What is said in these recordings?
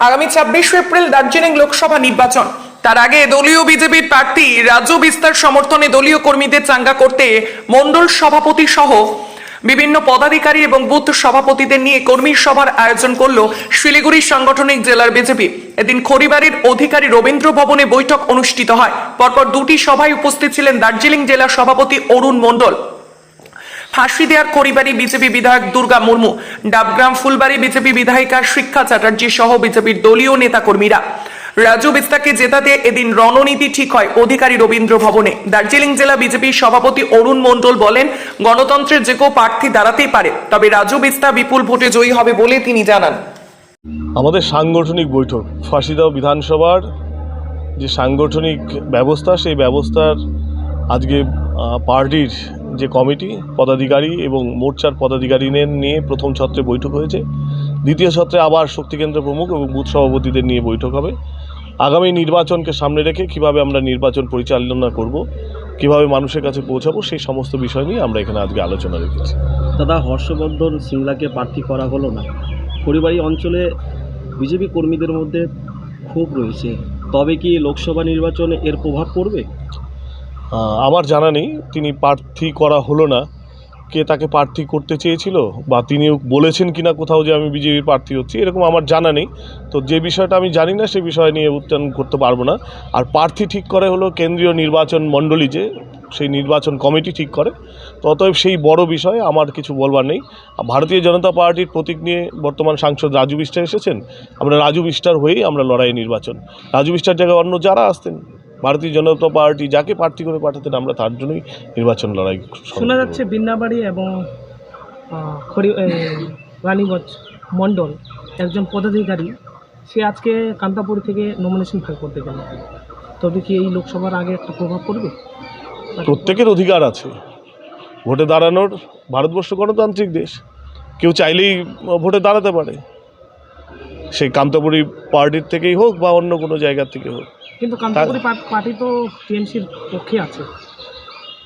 আগামী ছাব্বিশে এপ্রিল দার্জিলিং লোকসভা নির্বাচন। তার আগে দলীয় বিজেপির প্রার্থী রাজ্য বিস্তার সমর্থনে দলীয় কর্মীদের চাঙ্গা করতে মণ্ডল সভাপতি সহ বিভিন্ন পদাধিকারী এবং বুথ সভাপতিদের নিয়ে কর্মী সভার আয়োজন করল শিলিগুড়ি সাংগঠনিক জেলার বিজেপি। এদিন খড়িবাড়ির অধিকারী রবীন্দ্র ভবনে বৈঠক অনুষ্ঠিত হয়। পরপর দুটি সভায় উপস্থিত ছিলেন দার্জিলিং জেলা সভাপতি অরুণ মণ্ডল। ফাঁসি দেওয়ার খড়িবাড়ি বিজেপি বিধায়ক দুর্গা মুর্মু। ডাবগ্রাম ফুলবাড়ি বিজেপি বিধায়িকা শিক্ষা চ্যাটার্জি সহ বিজেপির দলীয় নেতাকর্মীরা। রাজু বিস্তাকে জেতাতে এদিন রণনীতি ঠিক হয় অধিকারী রবীন্দ্র ভবনে। দার্জিলিং জেলা বিজেপির সভাপতি অরুণ মণ্ডল বলেন, গণতন্ত্রের যে কেউ প্রার্থী দাঁড়াতেই পারে, তবে রাজু বিস্তা বিপুল ভোটে জয়ী হবে বলে তিনি জানান। আমাদের সাংগঠনিক বৈঠক ফাঁসিদাও বিধানসভার যে সাংগঠনিক ব্যবস্থা, সেই ব্যবস্থার আজকে পার্টির যে কমিটি, পদাধিকারী এবং মোর্চার পদাধিকারীদের নিয়ে প্রথম ছত্রে বৈঠক হয়েছে। দ্বিতীয় ছত্রে আবার শক্তিকেন্দ্র প্রমুখ এবং বুথ সভাপতিদের নিয়ে বৈঠক হবে। আগামী নির্বাচনকে সামনে রেখে কীভাবে আমরা নির্বাচন পরিচালনা করব, কীভাবে মানুষের কাছে পৌঁছাবো, সেই সমস্ত বিষয় নিয়ে আমরা এখানে আজকে আলোচনা রেখেছি। দাদা, হর্ষবর্ধন সিংলাকে প্রার্থী করা হলো না। পরিবারী অঞ্চলে বিজেপি কর্মীদের মধ্যে ক্ষোভ রয়েছে। তবে কি লোকসভা নির্বাচনে এর প্রভাব পড়বে? আমার জানা নেই, তিনি প্রার্থী করা হলো না। কে তাকে প্রার্থী করতে চেয়েছিল বা তিনি বলেছেন কিনা কোথাও যে আমি বিজেপির প্রার্থী হচ্ছি, এরকম আমার জানা নেই। তো যে বিষয়টা আমি জানি না, সে বিষয় নিয়ে উচ্চারণ করতে পারব না। আর প্রার্থী ঠিক করে হলো কেন্দ্রীয় নির্বাচন মণ্ডলী যে, সেই নির্বাচন কমিটি ঠিক করে। অতএব সেই বড় বিষয়ে, আমার কিছু বলবার নেই। ভারতীয় জনতা পার্টির প্রতীক নিয়ে বর্তমান সাংসদ রাজু বিস্টার এসেছেন। আমরা রাজু বিস্টার হয়েই আমরা লড়াই নির্বাচন। রাজু বিস্টার জায়গায় অন্য যারা আসতেন ভারতীয় জনতা পার্টি যাকে প্রার্থী করে পাঠাতেন আমরা তার জন্যই নির্বাচন লড়াই শোনা যাচ্ছে বিন্নাবাড়ি এবং রানীগঞ্জ মণ্ডল একজন পদাধিকারী সে আজকে কান্তাপুর থেকে নমিনেশন ফাইল করতে গেল। তবে কি এই লোকসভার আগে একটা প্রভাব পড়বে? প্রত্যেকের অধিকার আছে। ভোটে দাঁড়ানোর ভারতবর্ষ গণতান্ত্রিক দেশ কেউ চাইলেই ভোটে দাঁড়াতে পারে। সেই কান্তাপুরি পার্টির থেকেই হোক বা অন্য কোনো জায়গার থেকে হোক। কিন্তু কান্তাপুরি পার্টি তো টিএমসির পক্ষে আছে।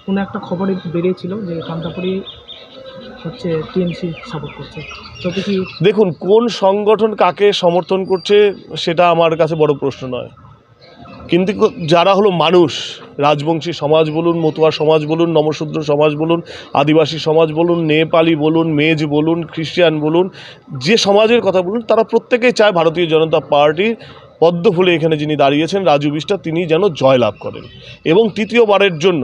কোনো একটা খবরে বেরিয়েছিল যে কান্তাপুরি হচ্ছে টিএমসি সাপোর্ট করছে। তবে কি দেখুন কোন সংগঠন কাকে সমর্থন করছে সেটা আমার কাছে বড় প্রশ্ন নয়। কিন্তু যারা হলো মানুষ রাজবংশী সমাজ বলুন মতুয়া সমাজ বলুন নমশূদ্র সমাজ বলুন আদিবাসী সমাজ বলুন নেপালি বলুন মেজ বলুন খ্রিস্টান বলুন যে সমাজের কথা বলুন তারা প্রত্যেকেই চায় ভারতীয় জনতা পার্টির পদ্ম ফুলে এখানে যিনি দাঁড়িয়েছেন, রাজু বিষ্টা তিনি যেন জয়লাভ করেন। এবং তৃতীয়বারের জন্য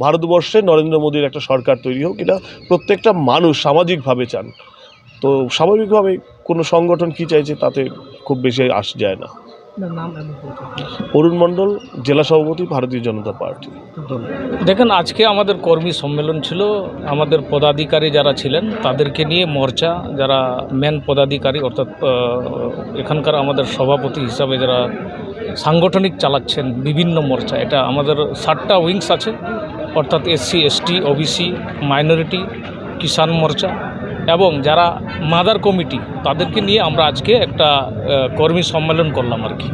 ভারতবর্ষে নরেন্দ্র মোদীর একটা সরকার তৈরি হোক, এটা প্রত্যেকটা মানুষ সামাজিকভাবে চান। তো স্বাভাবিকভাবে কোনো সংগঠন কি চাইছে তাতে খুব বেশি আস যায় না। নাম। অরুণ মণ্ডল জেলা সভাপতি ভারতীয় জনতা পার্টি। দেখেন আজকে আমাদের কর্মী সম্মেলন ছিল। আমাদের পদাধিকারী যারা ছিলেন তাদেরকে নিয়ে মোর্চা যারা মেন পদাধিকারী অর্থাৎ এখানকার আমাদের সভাপতি হিসাবে যারা সাংগঠনিক চালাচ্ছেন বিভিন্ন মোর্চা এটা আমাদের ষাটটা উইংস আছে। অর্থাৎ SC ST OBC minority Kisan Morcha এবং যারা মাদার কমিটি তাদেরকে নিয়ে আমরা আজকে একটা কর্মী সম্মেলন করলাম আর কি।